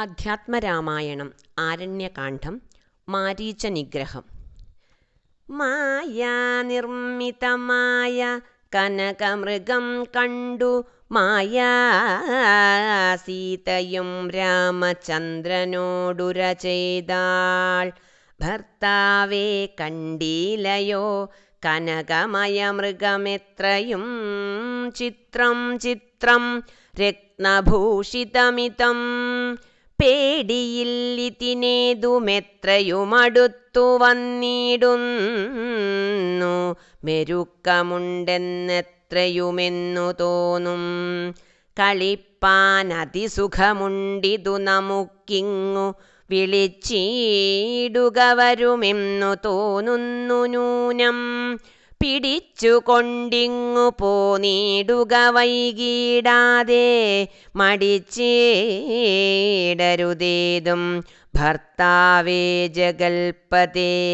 അധ്യാത്മരാമായണം ആരണ്യകാണ്ഡം മാരീചനിഗ്രഹം. മായാനിർമ്മിതമായ കനകമൃഗം കണ്ടു. മായാ സീതയും രാമചന്ദ്രനോടുര ചെയ്താൾ. ഭർത്താവേ കണ്ടീലയോ കനകമയ മൃഗമെത്രയും ചിത്രം ചിത്രം രത്നഭൂഷിതമിതം. പേടിയില്ലിതിനേതുമെത്രയുമടുത്തു വന്നിടുന്നു. മെരുക്കമുണ്ടെന്നെത്രയുമെന്നു തോന്നും. കളിപ്പാൻ അതിസുഖമുണ്ടിതു നമുക്കിങ്ങു വിളിച്ചീടുക വരുമെന്നു തോന്നുന്നു നൂനം പിടിച്ചുകൊണ്ടിങ്ങു പോന്നിടുക വൈകിടാതെ മടിച്ചേടരുതേതും ഭർത്താവേ ജഗൽപതേ.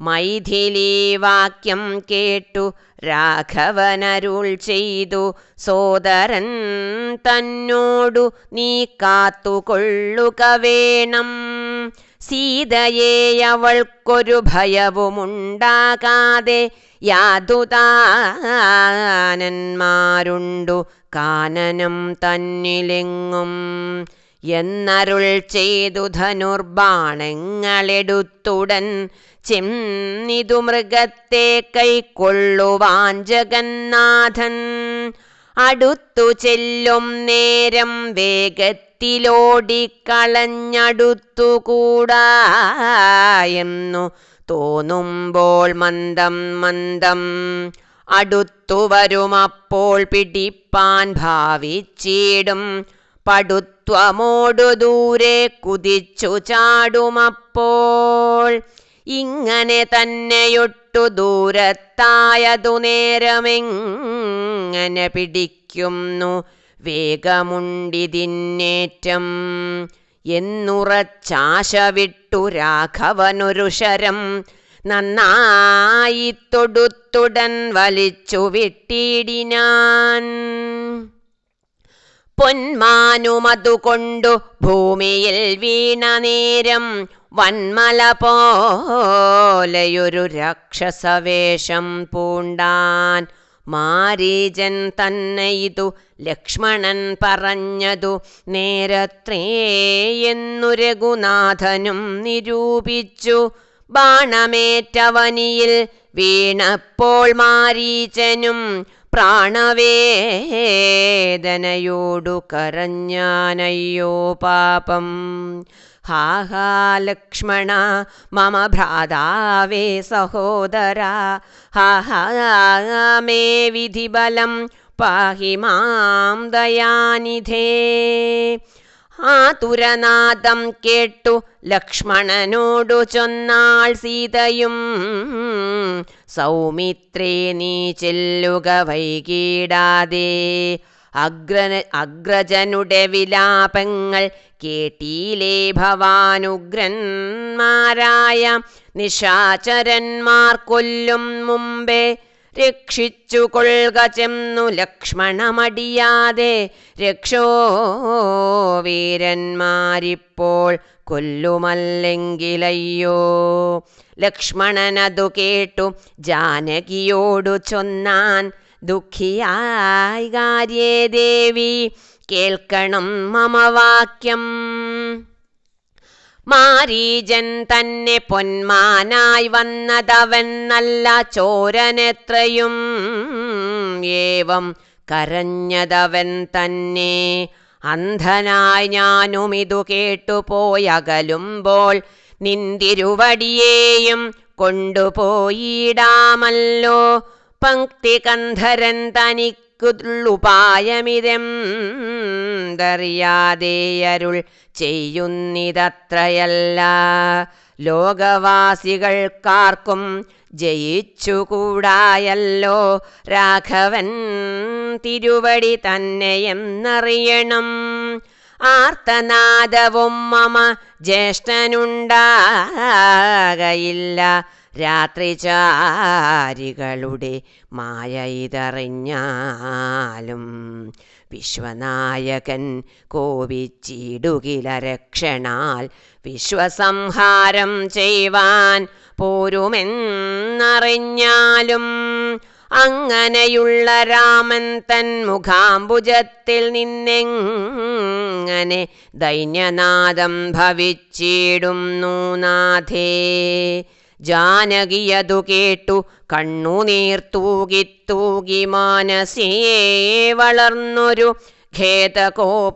മൈഥിലീ വാക്യം കേട്ടു രാഘവനരുൾ ചെയ്തു സോദരൻ തന്നോടു നീ കാത്തുകൊള്ളുക വേണം. സീതയെ അവൾക്കൊരു ഭയവുമുണ്ടാകാതെ യാതുതാനന്മാരുണ്ടു കാനനം തന്നിലെങ്ങും. എന്നരുൾ ചെയ്തു ധനുർബാണങ്ങളെടുത്തുടൻ ചെന്നിതു മൃഗത്തെ കൈക്കൊള്ളുവാൻ ജഗന്നാഥൻ. അടുത്തു ചെല്ലും നേരം വേഗത്തിലോടിക്കളഞ്ഞടുത്തുകൂടാ എന്നു തോന്നുമ്പോൾ മന്ദം മന്ദം. അടുത്തു വരുമപ്പോൾ പിടിപ്പാൻ ഭാവിച്ചിടും. പടുത്വമോടു ദൂരെ കുതിച്ചു ചാടുമപ്പോൾ ഇങ്ങനെ തന്നെയൊട്ടു ദൂരത്തായതു നേരമെങ്ങനെ പിടിക്കുന്നു? വേഗമുണ്ടിതിന്നേറ്റം എന്നുറച്ചാശ വിട്ടു രാഘവനൊരു ശരം നന്നായി തൊടുത്തുടൻ വലിച്ചു വിട്ടിടിനാൻ പൊന്മാനുമതുകൊണ്ടു ഭൂമിയിൽ വീണ നേരം വന്മല പോലെയൊരു രാക്ഷസവേഷം പൂണ്ടാൻ. മാരീജൻ തന്നെ ഇതു ലക്ഷ്മണൻ പറഞ്ഞതു. നേരത്രേ എന്നു രഘുനാഥനും നിരൂപിച്ചു. ബാണമേറ്റവനിയിൽ വീണപ്പോൾ മാരീചനും പ്രാണവേദനയോടു കരഞ്ഞാനയ്യോ പാപം. ഹാഹാ ലക്ഷ്മണ മമ ഭ്രാതാവേ സഹോദരാ. ഹാഹാ മേ വിധിബലം പാഹി മാം ദയാനിധേ. ആതുരനാദം കേട്ടു ലക്ഷ്മണനോടു ചൊന്നാൾ സീതയും. സൗമിത്രേ നീ ചെല്ലുക വൈകിടാതെ. അഗ്ര അഗ്രജനുടെ വിലാപങ്ങൾ കേട്ടീലേ ഭവാനുഗ്രന്മാരായ നിശാചരന്മാർ കൊല്ലും മുമ്പേ രക്ഷിച്ചു കൊള്ളുക ചെന്നു ലക്ഷ്മണമടിയാതെ. രക്ഷോ വീരന്മാരിപ്പോൾ കൊല്ലുമല്ലെങ്കിലയ്യോ? ലക്ഷ്മണനതു കേട്ടു ജാനകിയോടു ചൊന്നാൻ ദുഃഖിയായി കാര്യേ ദേവി. കേൾക്കണം മമ വാക്യം. മാരീജൻ തന്നെ പൊന്മാനായി വന്നതവൻ നല്ല ചോരനെത്രയും. ഏവം കരഞ്ഞതവൻ തന്നെ. അന്ധനായി ഞാനും ഇതു കേട്ടുപോയകലുമ്പോൾ നിന്തിരുവടിയേയും കൊണ്ടുപോയിടാമല്ലോ. പങ്ക്തികന്ധരൻ തനിക്കുള്ളുപായമിതെന്തറിയാതെ അരുൾ ചെയ്യുന്നിതത്രയല്ല. ലോകവാസികൾക്കാർക്കും ജയിച്ചുകൂടായല്ലോ. രാഘവൻ തിരുവടി തന്നെയെന്നറിയണം. ആർത്തനാദവും മമ ജ്യേഷ്ഠനുണ്ടാകയില്ല. രാത്രിചാരികളുടെ മായ ഇതറിഞ്ഞാലും വിശ്വനായകൻ കോപിച്ചിടുകില രക്ഷണാൽ വിശ്വസംഹാരം ചെയ്യുവാൻ പോരുമെന്നറിഞ്ഞാലും അങ്ങനെയുള്ള രാമൻ തൻ മുഖാംബുജത്തിൽ നിന്നെങ്ങനെ ദൈന്യനാദം ഭവിച്ചിടുന്നു നാഥേ. ജാനകിയതു കേട്ടു കണ്ണുനീർ തൂകി തൂകി മാനസേ വളർന്നൊരു ഖേദകോപങ്ങളോടും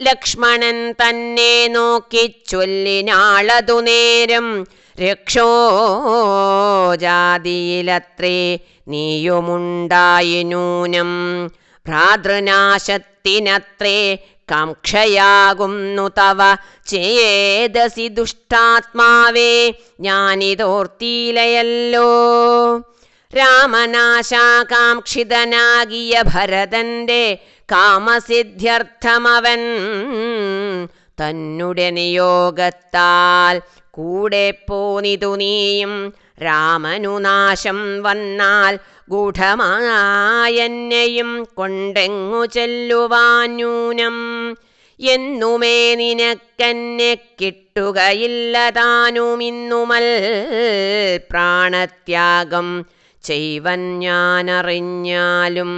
ലക്ഷ്മണൻ തന്നെ നോക്കി ചൊല്ലിനാളതു നേരം രക്ഷോജാതിയിലത്രേ നീയുമുണ്ടായി നൂനം ഭ്രാതൃനാശത്തിനത്രേ കാംക്ഷയാകുന്നു തവ. ചേതസി ദുഷ്ടാത്മാവേ ഞാനിതോർത്തിയിലയല്ലോ. രാമനാശാകാംക്ഷിതനാകിയ ഭരതന്റെ കാമസിദ്ധ്യർത്ഥമവൻ തന്നുടെ നിയോഗത്താൽ കൂടെ പോനിതു നീയും. രാമനു നാശം വന്നാൽ ഗൂഢമായെന്നെയും കൊണ്ടെങ്ങു ചെല്ലുവാനൂനം എന്നുമേ നിനക്കെന്നെ കിട്ടുകയില്ല താനുമിന്നുമൽ പ്രാണത്യാഗം ചെയ്വൻ ഞാനറിഞ്ഞാലും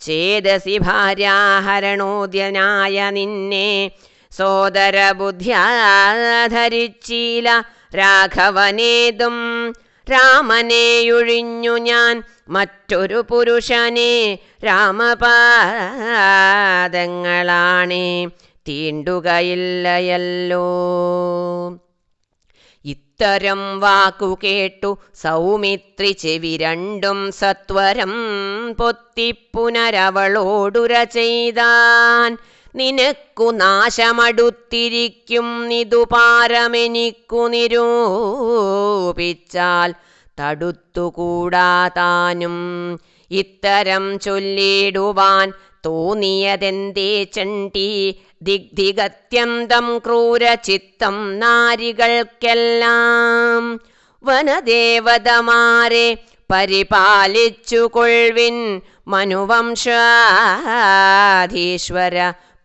ചേതസി ഭാര്യാഹരണോദ്യനായ നിന്നെ സോദരബുദ്ധ്യാധരിച്ചീല രാഘവനേതും രാമനെയൊഴിഞ്ഞു ഞാൻ മറ്റൊരു പുരുഷനെ രാമപാദങ്ങളാണേ. തീണ്ടുകയില്ലയല്ലോ. ഇത്തരം വാക്കു കേട്ടു സൗമിത്രി ചെവി രണ്ടും സത്വരം പൊത്തി പുനരവളോടുര ചെയ്താൻ. നിനക്കു നാശമടുത്തിരിക്കും നിതു പാരമെനിക്കു നിരൂപിച്ചാൽ തടുത്തുകൂടാതാനും ഇത്തരം ചൊല്ലിടുവാൻ തോന്നിയതെന്തേ ചണ്ടി? ദിഗ്ധിഗത്യന്തം ക്രൂരചിത്തം നാരികൾക്കെല്ലാം വനദേവതമാരെ പരിപാലിച്ചു കൊൾവിൻ മനുവംശാധീശ്വര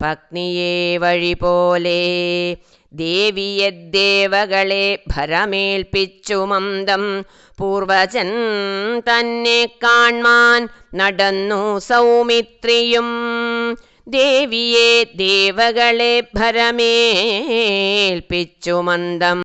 പത്നിയെ വഴി പോലെ ദേവിയെ ദേവകളെ ഭരമേൽപ്പിച്ചു മന്ദം. പൂർവജൻ തന്നെ കാൺമാൻ നടന്നു സൗമിത്രിയും. ദേവിയെ ദേവകളെ ഭരമേൽപ്പിച്ചു മന്ദം.